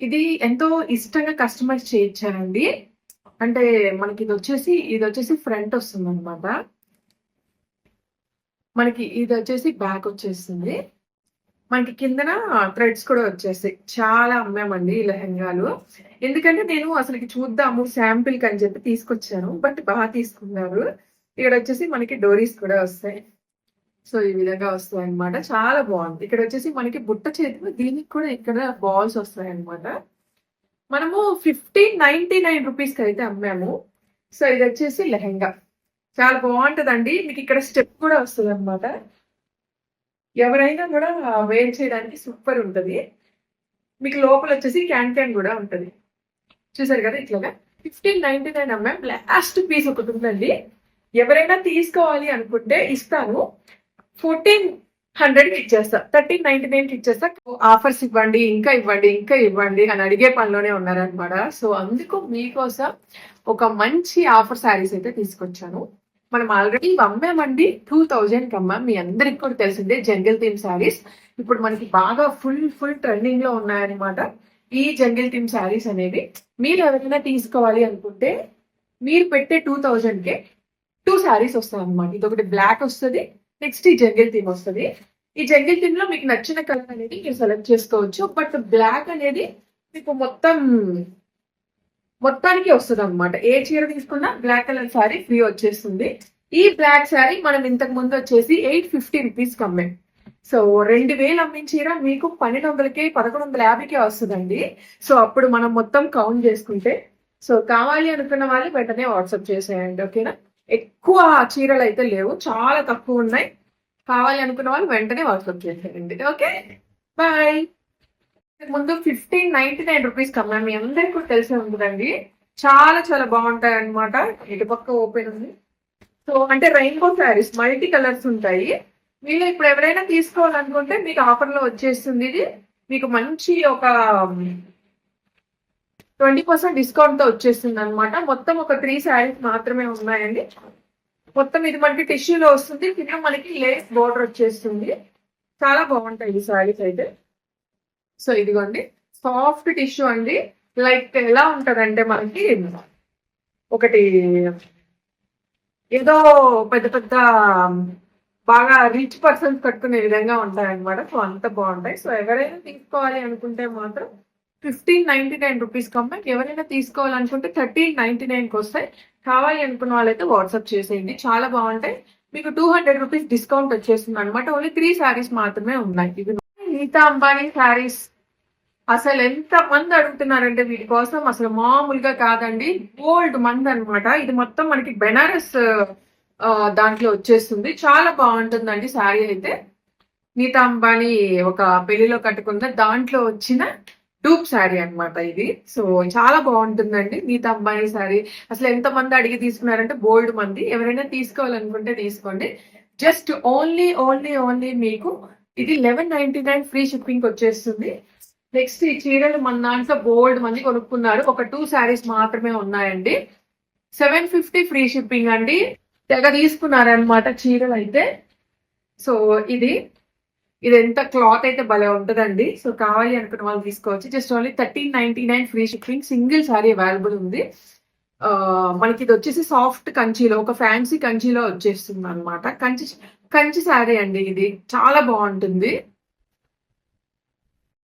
ఇది ఎంతో ఇష్టంగా కస్టమైజ్ చేయించానండి. అంటే మనకి ఇది వచ్చేసి ఇది వచ్చేసి ఫ్రంట్ వస్తుందనమాట. మనకి ఇది వచ్చేసి బ్యాక్ వచ్చేస్తుంది. మనకి కిందన థ్రెడ్స్ కూడా వచ్చేస్తాయి చాలా అమ్మామండి ఈ లెహెంగాలు. ఎందుకంటే నేను అసలుకి చూద్దాము శాంపిల్‌కి అని చెప్పి తీసుకొచ్చాను. బట్ బాగా తీసుకున్నారు. ఇక్కడ వచ్చేసి మనకి డోరీస్ కూడా వస్తాయి. సో, ఈ విధంగా వస్తాయన్నమాట. చాలా బాగుంది ఇక్కడ వచ్చేసి మనకి బుట్ట చేతిలో దీనికి కూడా ఇక్కడ బాల్స్ వస్తాయి అనమాట మనము ఫిఫ్టీన్ నైన్టీ నైన్ 1599 అయితే అమ్మాము. సో, ఇది వచ్చేసి లెహెంగా. చాలా బాగుంటుందండి మీకు ఇక్కడ స్టెప్ కూడా వస్తుంది అనమాట ఎవరైనా కూడా వేర్ చేయడానికి సూపర్ ఉంటుంది మీకు లోపల వచ్చేసి క్యాన్ క్యాన్ కూడా ఉంటుంది చూసారు కదా ఇట్లాగా 1599 అమ్మాం. లాస్ట్ పీస్ ఒకటి ఉందండి ఎవరైనా తీసుకోవాలి అనుకుంటే ఇస్తాను. 1400కి ఇచ్చేస్తా. 1399కి ఇచ్చేస్తా. ఆఫర్స్ ఇవ్వండి, ఇంకా ఇవ్వండి, ఇంకా ఇవ్వండి అని అడిగే పనిలోనే ఉన్నారనమాట. సో, అందుకు మీకోసం ఒక మంచి ఆఫర్ శారీస్ అయితే తీసుకొచ్చాను. మనం ఆల్రెడీ అమ్మామండి టూ థౌజండ్ అమ్మాం. మీ అందరికి కూడా తెలిసిందే జంగిల్ థీమ్ శారీస్. ఇప్పుడు మనకి బాగా ఫుల్ ఫుల్ ట్రెండింగ్‌లో ఉన్నాయన్నమాట. ఈ జంగిల్ థీమ్ శారీస్ అనేవి మీరు ఎవరైనా తీసుకోవాలి అనుకుంటే మీరు పెట్టే 2000కే 2 శారీస్ వస్తాయనమాట ఇది ఒకటి బ్లాక్ వస్తుంది నెక్స్ట్ ఈ జంగిల్ థీమ్ వస్తుంది ఈ జంగిల్ థీమ్‌లో మీకు నచ్చిన కలర్ అనేది మీరు సెలెక్ట్ చేసుకోవచ్చు. బట్ బ్లాక్ అనేది మీకు మొత్తం మొత్తానికి వస్తుంది అనమాట ఏ చీర తీసుకున్నా బ్లాక్ కలర్ శారీ ఫ్రీ వచ్చేస్తుంది. ఈ బ్లాక్ శారీ మనం ఇంతకు ముందు వచ్చేసి 850 రూపీస్‌కి కమ్మే సో, 2000 అమ్మిన చీర మీకు పన్నెండు వందలకి పదకొండు వందల యాభైకే వస్తుందండి సో, అప్పుడు మనం మొత్తం కౌంట్ చేసుకుంటే సో, కావాలి అనుకున్న వాళ్ళు వెంటనే వాట్సాప్ చేసేయండి. ఓకేనా? ఎక్కువ చీరలు అయితే లేవు. చాలా తక్కువున్నాయి. కావాలి అనుకున్న వాళ్ళు వెంటనే వాట్సాప్ చేసేయండి. ఓకే. బాయ్. ముందు ఫిఫ్టీన్ నైన్టీ నైన్ రూపీస్ కమ్మా మీ అందరికి కూడా తెలిసే ఉంటుందండి చాలా చాలా బావుంటాయన్నమాట. ఇటుపక్క ఓపెన్ ఉంది. సో, అంటే రెయిన్‌బో శారీస్ మల్టీ కలర్స్ ఉంటాయి. మీరు ఇప్పుడు ఎవరైనా తీసుకోవాలనుకుంటే మీకు ఆఫర్‌లో వచ్చేస్తుంది ఇది. మీకు మంచి ఒక 20% డిస్కౌంట్‌తో వచ్చేస్తుందన్నమాట. మొత్తం ఒక త్రీ శారీస్ మాత్రమే ఉన్నాయండి. మొత్తం ఇది మనకి టిష్యూలో వస్తుంది. కింద మనకి లేస్ బోర్డర్ వచ్చేస్తుంది. చాలా బాగుంటాయి ఈ శారీస్ అయితే. సో, ఇదిగోండి. సాఫ్ట్ టిష్యూ అండి. లైక్ ఎలా ఉంటదంటే మనకి ఒకటి ఏదో పెద్ద పెద్ద బాగా రిచ్ పర్సన్స్ కట్టుకునే విధంగా ఉంటాయన్నమాట. సో, అంత బాగుంటాయి సో, ఎవరైనా తీసుకోవాలి అనుకుంటే మాత్రం fifteen ninety nine rupees company ఎవరైనా తీసుకోవాలనుకుంటే 1399కి వస్తాయి. కావాలి అనుకున్న వాళ్ళైతే వాట్సాప్ చేసేయండి. చాలా బాగుంటాయి మీకు 200 రూపీస్ డిస్కౌంట్ వచ్చేస్తుంది అనమాట ఓన్లీ త్రీ శారీస్ మాత్రమే ఉన్నాయి. ఇవి నీతా అంబానీ శారీస్ అసలు ఎంత మంది అడుగుతున్నారంటే వీటి కోసం అసలు మామూలుగా కాదండి. గోల్డ్ మంది అనమాట ఇది మొత్తం మనకి బెనారస్ దాంట్లో వచ్చేస్తుంది. చాలా బాగుంటుందండి శారీ అయితే. నీతా అంబానీ ఒక పెళ్ళిలో కట్టుకున్న దాంట్లో వచ్చిన డూప్ శారీ అన్నమాట ఇది. సో, చాలా బాగుంటుందండి మీతో అమ్మాయి శారీ. అసలు ఎంతమంది అడిగి తీసుకున్నారంటే బోల్డ్ మంది. ఎవరైనా తీసుకోవాలనుకుంటే తీసుకోండి. జస్ట్ ఓన్లీ, ఓన్లీ, ఓన్లీ మీకు ఇది 1199 ఫ్రీ షిప్పింగ్ వచ్చేస్తుంది. నెక్స్ట్ ఈ చీరలు మన దాంట్లో బోల్డ్ మంది కొనుక్కున్నారు. ఒక టూ శారీస్ మాత్రమే ఉన్నాయండి. 750 ఫ్రీ షిప్పింగ్ అండి. తెగ తీసుకున్నారనమాట చీరలు అయితే సో, ఇది ఇదెంత క్లాత్ అయితే భలే ఉంటదండి. సో, కావాలి అనుకున్న వాళ్ళు తీసుకోవచ్చు. Just only 1399 free shipping single sari available ఉంది. మనకి ఇది వచ్చేసి సాఫ్ట్ కంచిలో ఒక ఫ్యాన్సీ కంచిలో వచ్చేస్తుందన్నమాట. కంచి కంచి శారీ అండి ఇది. చాలా బాగుంటుంది